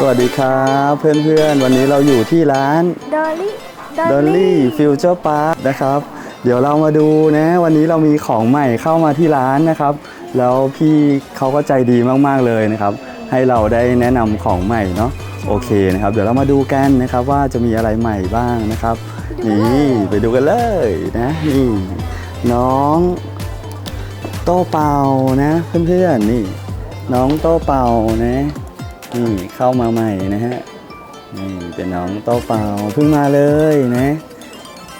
สวัสดีครับเพื่อนๆ วันนี้เราอยู่ที่ร้าน ดอลลี่ d o l l y Future Park นะครับ เดี๋ยวเรามาดูนะ วันนี้เรามีของใหม่เข้ามาที่ร้านนะครับ แล้วพี่เขาก็ใจดีมากๆเลยนะครับ ให้เราได้แนะนำของใหม่เนาะโอเคนะครับ เดี๋ยวเรามาดูกันนะครับว่าจะมีอะไรใหม่บ้างนะครับ นี่ไปดูกันเลยนะนี่น้องโต้เป่านะ เพื่อนๆนี่ น้องโต้เป่านะ นี่เข้ามาใหม่นะฮะนี่เป็นน้องโต้เป่าเพิ่งมาเลยนะ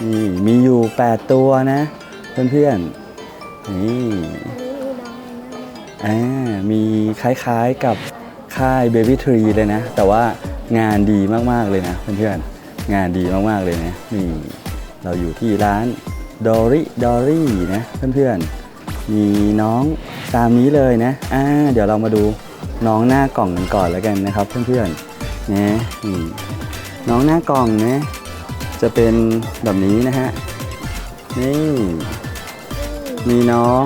นี่มีอยู่ 8 ตัวนะ เพื่อนๆนี่อ่ามีคล้ายๆกับค่าย Baby Tree เลยนะ แต่ว่างานดีมากๆเลยนะเพื่อนๆงานดีมากๆเลยนะนี่เราอยู่ที่ร้าน Dory Dory นะเพื่อนๆมีน้องตามนี้เลยนะอ่าเดี๋ยวเรามาดู น้องหน้ากล่องกันก่อนแล้วกันนะครับ เพื่อนๆนะนี่น้องหน้ากล่องนะจะเป็นแบบนี้นะฮะนี่มีน้อง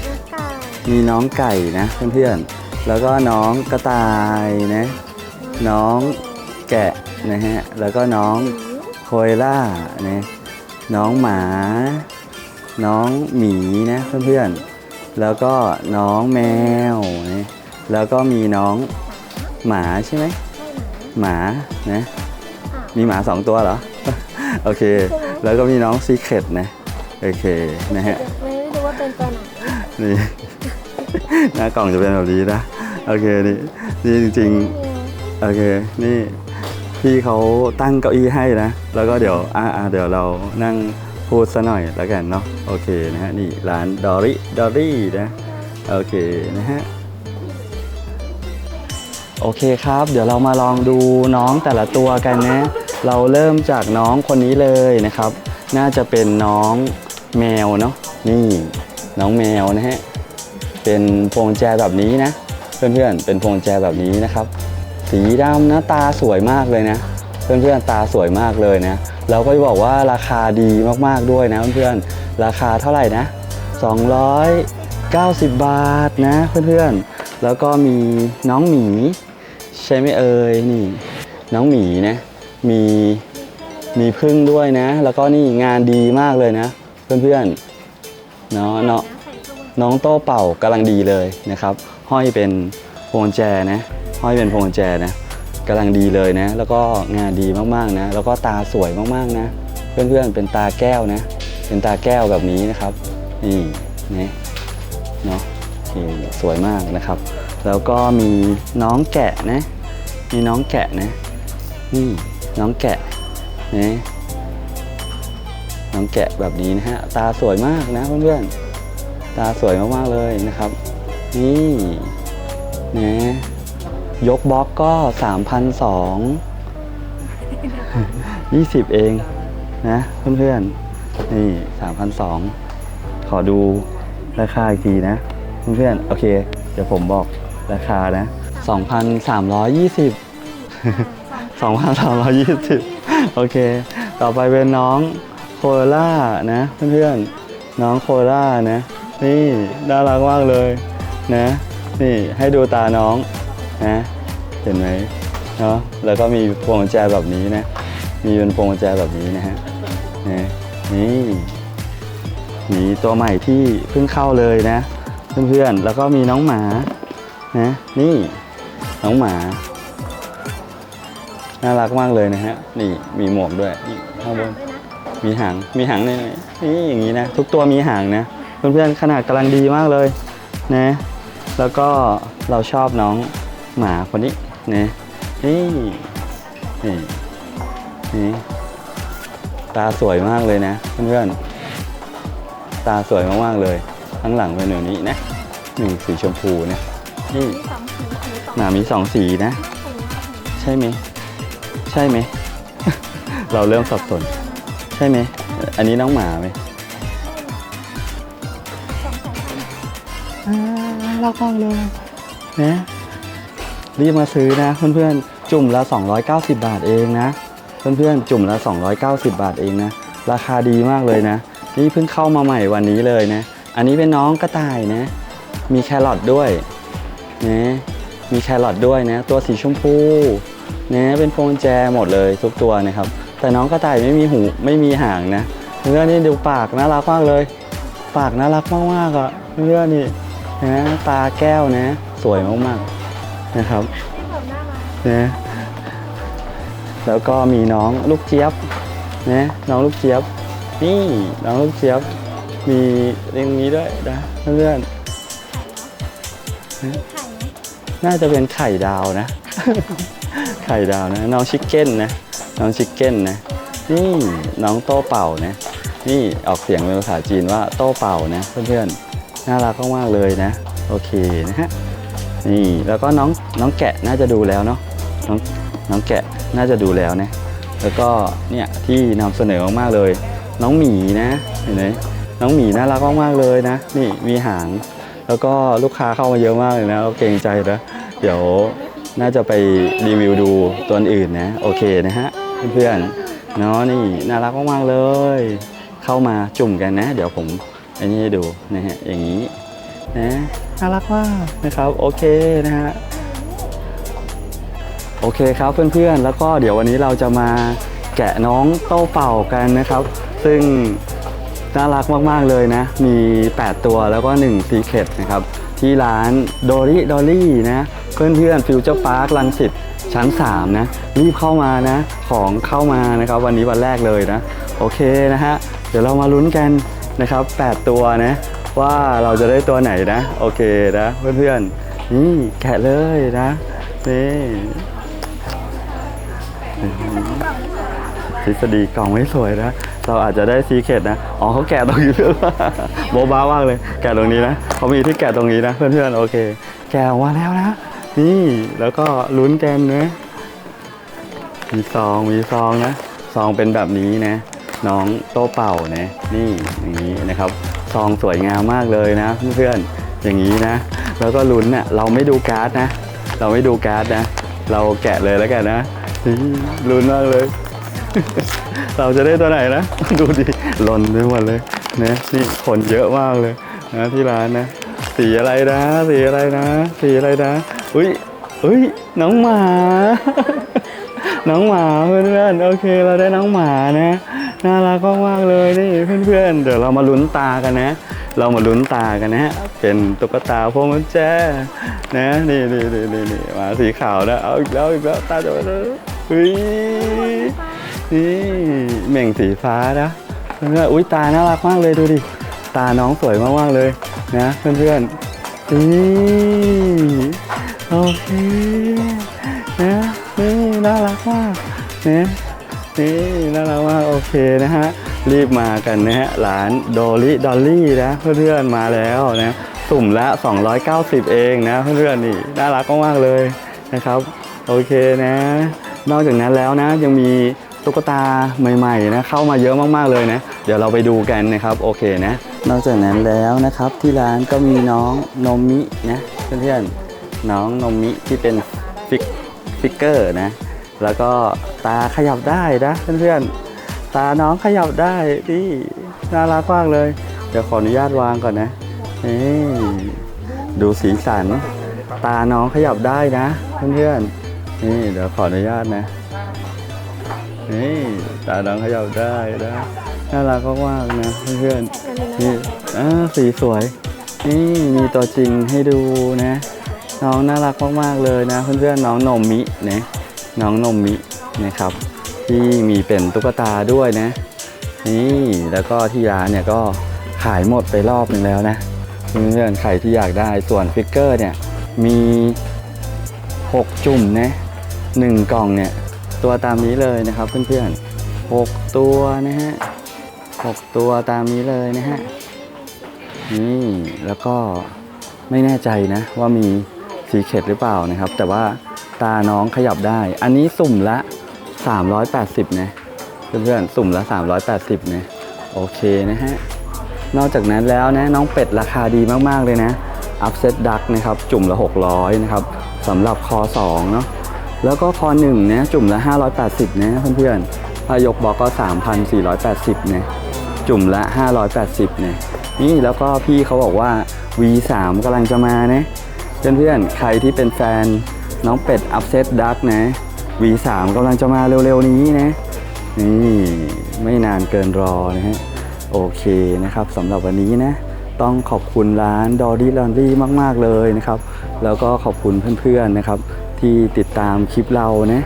น้องไก่มีน้องไก่นะเพื่อนๆแล้วก็น้องกระต่ายนะน้องแกะนะฮะแล้วก็น้องโคยล่านะน้องหมา น้องหมีนะเพื่อนๆแล้วก็น้องแมวนะ แล้วก็มีน้องหมาใช่ไหมหมานะมีหมาสองตัวเหรอ โอเค แล้วก็มีน้องซีเคร็ตนะ โอเคนะฮะไม่รู้ว่าเป็นตัวไหนนี่หน้ากล่องจะเป็นแบบนี้นะ โอเคนี่นี่จริงๆ โอเค นี่พี่เขาตั้งเก้าอี้ให้นะ แล้วก็เดี๋ยว อ่าอ่าเดี๋ยวเรานั่งพูดซะหน่อยแล้วกันเนาะ โอเคนะฮะ นี่ร้านดอรี่ ดอรี่นะ โอเคนะฮะ โอเคครับ เดี๋ยวเรามาลองดูน้องแต่ละตัวกันนะ เราเริ่มจากน้องคนนี้เลยนะครับ น่าจะเป็นน้องแมวเนาะนี่น้องแมวนะฮะเป็นพวงแจแบบนี้นะ เพื่อนๆเป็นพวงแจแบบนี้นะครับ สีดำนะตาสวยมากเลยนะ เพื่อนๆตาสวยมากเลยนะเราก็จะบอกว่าราคาดีมากๆด้วยนะเพื่อนๆราคาเท่าไหร่นะ 290 บาทนะเพื่อนๆแล้วก็มีน้องหมี ใช่ไหมเอ่ยนี่ น้องหมีนะมีมีพึ่งด้วยนะ แล้วก็นี่งานดีมากเลยนะ เพื่อนๆเนาะเนาะน้องโต้เป่ากำลังดีเลยนะครับ ห้อยเป็นพวงแจนะห้อยเป็นพวงแจนะกำลังดีเลยนะ แล้วก็งานดีมากๆนะ แล้วก็ตาสวยมากๆนะ เพื่อนๆเป็นตาแก้วนะ เป็นตาแก้วแบบนี้นะครับนี่นะเนาะสวยมากนะครับ แล้วก็มีน้องแกะนะ มีน้องแกะนะนี่น้องแกะนะน้องแกะแบบนี้นะฮะ ตาสวยมากนะเพื่อนๆ ตาสวยมากๆเลยนะครับ นี่นะยกบล็อกก็3,200 20เองนะเพื่อนๆ นี่3,200ขอดูราคาอีกทีนะ เพื่อนๆ โอเค เดี๋ยวผมบอกราคานะ 2,320 2,320 โอเค ต่อไปเป็นน้องโคล่านะเพื่อนๆ น้องโคล่านะ นี่น่ารักมากเลยนะ นี่ให้ดูตาน้องนะ เห็นไหมเนาะ แล้วก็มีพวงกุญแจแบบนี้นะ มีเป็นพวงกุญแจแบบนี้นะฮะนะนี่มีตัวใหม่ที่เพิ่งเข้าเลยนะ เพื่อนๆ แล้วก็มีน้องหมานะนี่ น้องหมา น่ารักมากเลยนะฮะ นี่มีหมวกด้วยข้างบนมีหาง มีหางในนี่อย่างนี้นะ ทุกตัวมีหางนะ เพื่อนๆขนาดกำลังดีมากเลยนะ แล้วก็เราชอบน้องหมาคนนี้นะนี่นี่นี่ตาสวยมากเลยนะ เพื่อนๆตาสวยมากๆเลย ข้างหลังเป็นแบบนี้นะหนี่สีชมพูเนะนี่ หมามีสองสีนะ ใช่ไหมใช่ไหม เราเริ่มสับสน ใช่ไหม อันนี้น้องหมาไหมเรากองเลยนะรีบมาซื้อนะเพื่อนๆ จุ่มละ 290 บาทเองนะ เพื่อนๆ จุ่มละ 290 บาทเองนะ ราคาดีมากเลยนะ นี่เพิ่งเข้ามาใหม่วันนี้เลยนะ อันนี้เป็นน้องกระต่ายนะ มีแครอทด้วยนะ มีแครอทด้วยนะ ตัวสีชมพูนะเป็นพวงแจหมดเลยทุกตัวนะครับ แต่น้องกระต่ายไม่มีหูไม่มีหางนะเพื่อนนี่ดูปากน่ารักมากเลย ปากน่ารักมากๆอะเพื่อนนี่นะตาแก้วนะ สวยมากๆนะครับนะแล้วก็มีน้องลูกเจี๊ยบนะน้องลูกเจี๊ยบ นี่น้องลูกเจี๊ยบมีเรื่องนี้ด้วยนะเพื่อนๆ น่าจะเป็นไข่ดาวนะ ไข่ดาวนะน้องชิคเก้นนะน้องชิคเก้นนะนี่น้องโต้เป่านะนี่ออกเสียงเป็นภาษาจีนว่าโต้เป่านะเพื่อนๆน่ารักมากๆเลยนะ โอเคนะฮะนี่แล้วก็น้องน้องแกะน่าจะดูแล้วเนาะน้องน้องแกะน่าจะดูแล้วนะแล้วก็เนี่ยที่นำเสนอมากๆเลย น้องหมีนะเห็นไหมน้องหมีน่ารักมากๆเลยนะ นี่มีหาง แล้วก็ลูกค้าเข้ามาเยอะมากเลยนะเราเกรงใจนะเดี๋ยวน่าจะไปรีวิวดูตัวอื่นนะโอเคนะฮะเพื่อนๆเนาะนี่น่ารักมากๆเลย เข้ามาจุ่มกันนะ เดี๋ยวผมอันนี้ให้ดูนะฮะอย่างนี้นะน่ารักมากนะครับโอเคนะฮะโอเคครับเพื่อนๆ แล้วก็เดี๋ยววันนี้เราจะมาแกะน้องโต้เป่ากันนะครับ ซึ่ง น่ารักมาก ๆ เลยนะ มี 8 ตัวแล้วก็1 s ีเคตนะครับ ที่ร้านโดริดอลี่นะเพื่อนๆฟิวเจอร์พาร์คลังสิตชั้น 3 นะ รีบเข้ามานะ ของเข้ามานะครับ วันนี้วันแรกเลยนะ โอเคนะฮะ เดี๋ยวเรามาลุ้นกันนะครับ 8 ตัวนะ ว่าเราจะได้ตัวไหนนะ โอเคนะ เพื่อนๆ นี่แกะเลยนะนี่ ฤษฎีกล่องไม่สวยนะ เราอาจจะได้ซีเคดนะ อ๋อเขาแกะตรงนี้ด้วโบบ้ามากเลย แกะตรงนี้นะเขามีที่แกะตรงนี้นะ เพื่อนๆโอเค แกะออกมาแล้วนะ นี่แล้วก็ลุ้นกันนะมีซองมีซองนะซองเป็นแบบนี้นะ น้องโตเป่านะนี่อย่างนี้นะครับซองสวยงามมากเลยนะ เพื่อนๆอย่างนี้นะ แล้วก็ลุ้นน่ะเราไม่ดูการ์ดนะ เราไม่ดูการ์ดนะ เราแกะเลยแล้วกันนะลุ้นมากเลย เราจะได้ตัวไหนนะ ดูดิหล่นไปหมดเลยนะนี่คนเยอะมากเลยนะที่ร้านนะ สีอะไรนะ สีอะไรนะ สีอะไรนะ อุ้ยอุ้ยน้องหมา น้องหมาเพื่อนๆโอเค เราได้น้องหมานะน่ารักมากๆเลยนี่เพื่อนๆ เดี๋ยวเรามาลุ้นตากันนะ เรามาลุ้นตากันนะ เป็นตุ๊กตาพวงกุญแจนะนี่นี่นี่นี่นี่หมาสีขาวนะเอาอีกแล้วอีกแล้วตาจะเฮ้ย นี่เหม่งสีฟ้านะเพื่อนๆอุ้ยตาน่ารักมากเลยดูดิ ตาน้องสวยมากๆเลยนะเพื่อนๆนี่โอเคนะนี่น่ารักมากนะนี่น่ารักมากโอเคนะฮะรีบมากันนะฮะร้านโดลิดอลลี่นะเพื่อนๆมาแล้วนะสุ่มละ 290 เองนะเพื่อนๆนี่น่ารักมากๆเลยนะครับ โอเคนะ นอกจากนั้นแล้วนะยังมี ตุ๊กตาใหม่ๆนะเข้ามาเยอะมากๆเลยนะ เดี๋ยวเราไปดูกันนะครับโอเคนะ นอกจากนั้นแล้วนะครับที่ร้านก็มีน้องนมมินะเพื่อนๆน้องนมมิที่เป็นฟิกฟิกเกอร์นะแล้วก็ตาขยับได้นะเพื่อนๆ ตาน้องขยับได้นี่น่ารักมากเลย เดี๋ยวขออนุญาตวางก่อนนะนี่ดูสีสัน ตาน้องขยับได้นะ เพื่อนๆนี่เดี๋ยวขออนุญาตนะ นี่ตาน้องขยับได้นะน่ารักมากๆนะเพื่อนอันนี้ๆนี่อ่าสีสวย นี่มีตัวจริงให้ดูนะ น้องน่ารักมากๆเลยนะ เพื่อนๆน้องนมมินะน้องนมมินะครับ ที่มีเป็นตุ๊กตาด้วยนะ นี่แล้วก็ที่ร้านเนี่ยก็ขายหมดไปรอบหนึ่งแล้วนะเพื่อนๆใครที่อยากได้ส่วนฟิกเกอร์เนี่ยมี 6 จุ่มนะหนึ่งกล่องเนี่ย ตัวตามนี้เลยนะครับเพื่อนๆหกตัวนะฮะหกตัวตามนี้เลยนะฮะนี่แล้วก็ไม่แน่ใจนะว่ามีสีเข็ดหรือเปล่านะครับ แต่ว่าตาน้องขยับได้ อันนี้สุ่มละ 380 นะเพื่อนๆสุ่มละ 380 นะโอเคนะฮะนอกจากนั้นแล้วนะน้องเป็ดราคาดีมากๆเลยนะอัพเซตดักนะครับ จุ่มละ 600 นะครับสำหรับคอ2เนาะ แล้วก็คอ1นึ่นะจุ่มละ 580นะเพื่อนๆถ้ายกบอกก็ 3,480นะจุ่มละ 580นะนี่แล้วก็พี่เขาบอกว่า V3 กำลังจะมานะเพื่อนๆใครที่เป็นแฟนน้องเป็ดอัพเซตดักนะ V3 กำลังจะมาเร็วๆนี้นะนี่ไม่นานเกินรอนะฮะโอเคนะครับสำหรับวันนี้นะต้องขอบคุณร้านดอดี้ลอนรี่มาก ๆ เลยนะครับ แล้วก็ขอบคุณเพื่อน ๆ นะครับ ที่ติดตามคลิปเรานะ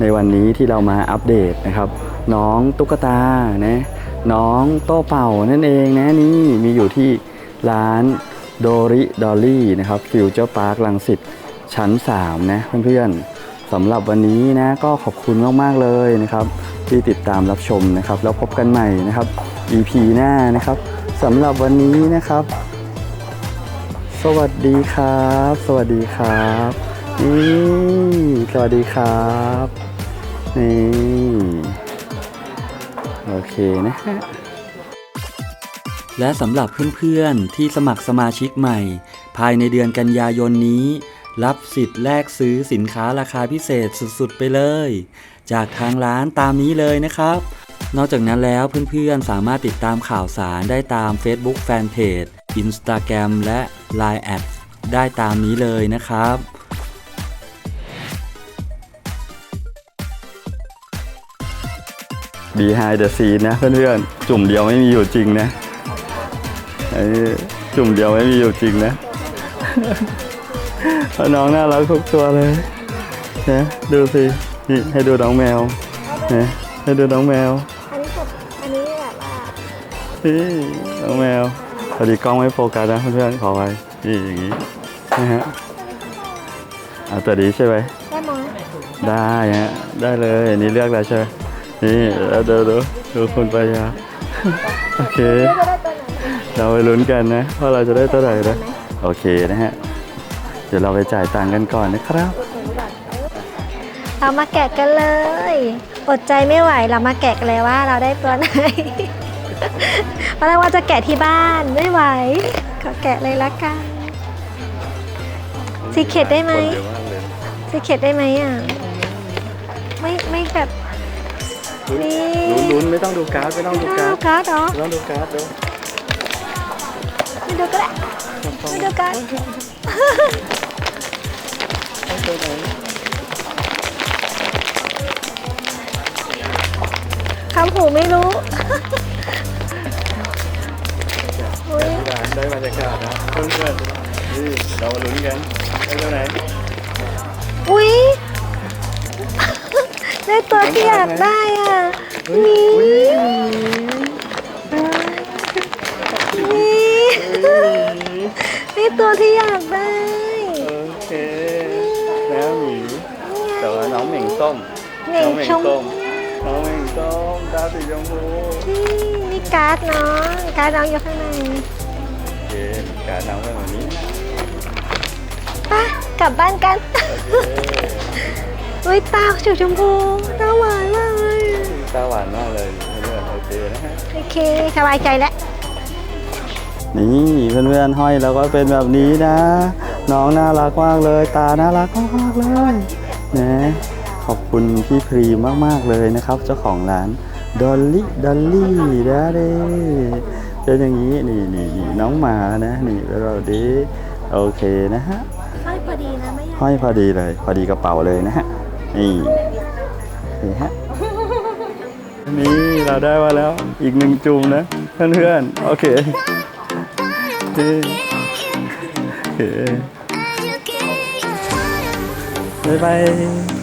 ในวันนี้ที่เรามาอัปเดตนะครับ น้องตุ๊กตานะน้องโต้เป่านั่นเองนะนี่มีอยู่ที่ร้านโดริดอลลี่นะครับฟิวเจอร์พาร์คลังสิตชั้น 3 นะเพื่อนๆสำหรับวันนี้นะก็ขอบคุณมากๆเลยนะครับ ที่ติดตามรับชมนะครับ แล้วพบกันใหม่นะครับ EP หน้านะครับสำหรับวันนี้นะครับ สวัสดีครับ สวัสดีครับ นี่สวัสดีครับ นี่ โอเคนะฮะและสำหรับเพื่อนๆที่สมัครสมาชิกใหม่ ภายในเดือนกันยายนนี้ รับสิทธิ์แลกซื้อสินค้าราคาพิเศษสุดๆไปเลย จากทางร้านตามนี้เลยนะครับ นอกจากนั้นแล้วเพื่อนๆสามารถติดตามข่าวสารได้ตาม Facebook Fanpage Instagram และ Line แอดได้ตามนี้เลยนะครับ Behind the scene นะเพื่อนๆ จุ่มเดียวไม่มีอยู่จริงนะไอ้จุ่มเดียวไม่มีอยู่จริงนะเพราะน้องน่ารักทุกตัวเลยนะดูสินี่ให้ดูน้องแมวนะให้ดูน้องแมวอันนี้กดอันนี้แบบว่านี่น้องแมวพอดีกล้องไม่โฟกัสนะเพื่อนๆขอไว้นี่อย่างนี้นะฮะเอาตัวนี้ใช่ไหมได้ไหมได้ฮะได้เลยอันนี้เลือกแล้วใช่ไหม นี่เอาดูดูดูคุณปายาโอเคจะได้ตัวไหนเราไปลุ้นกันนะว่าเราจะได้ตัวไหนนะโอเคนะฮะ เดี๋ยวเราไปจ่ายตังค์กันก่อนนะครับ เรามาแกะกันเลย อดใจไม่ไหวเรามาแกะกันเลยว่าเราได้ตัวไหนเพราะเราว่าจะแกะที่บ้านไม่ไหวขอแกะเลยละกันซีเคดได้ไหมซีเคดได้ไหมอะ นี่ลุ้นๆไม่ต้องดูการ์ดไม่ต้องดูการ์อ้าดวการ์ดเหรอไม่ต้องดูการ์ดเดี๋ยวไม่ดูก็ได้ไม่ดูการ์ดคำหูไม่รู้อุ๊ยได้บรรยากาศนะเพื่อนๆนี่เรามาลุ้นกันได้ตัวไหนอุ๊ยได้ตัวที่อยากได้ อุ้ยนี่นี่นี่ตัวที่อยากได้ โอเคแล้วหมีแต่ว่าน้องเหม่งส้มเหม่งน้องเหม่งส้มน้องเหม่งส้มตาสีชมพูนี่นี่การ์ดน้อง การ์ดน้องอยู่ข้างในโอเคการ์ดน้องเป็นแบบนี้ไปกลับบ้านกัน โอเค อุ้ยตาสีชมพูตาหวานมากเลย ตาหวานมากเลยเพื่อนๆโอเคนะฮะ โอเคสบายใจแล้ว นี่เพื่อนๆห้อยแล้วก็เป็นแบบนี้นะ น้องน่ารักมากเลย ตาน่ารักมากๆเลยนะขอบคุณพี่พรีมากๆเลยนะครับ เจ้าของร้านดอลลี่ดอลลี่นะเด้เป็นอย่างนี้นี่นี่นี่น้องหมานะนี่เราดีโอเคนะฮะค่อยพอดีนะไม่อยากห้อยพอดีเลย พอดีกระเป๋าเลยนะฮะนี่นี่ฮะ นี่เราได้มาแล้วอีกหนึ่งจุ่มนะเพื่อนๆโอเคโอเคโอเคบ๊ายบาย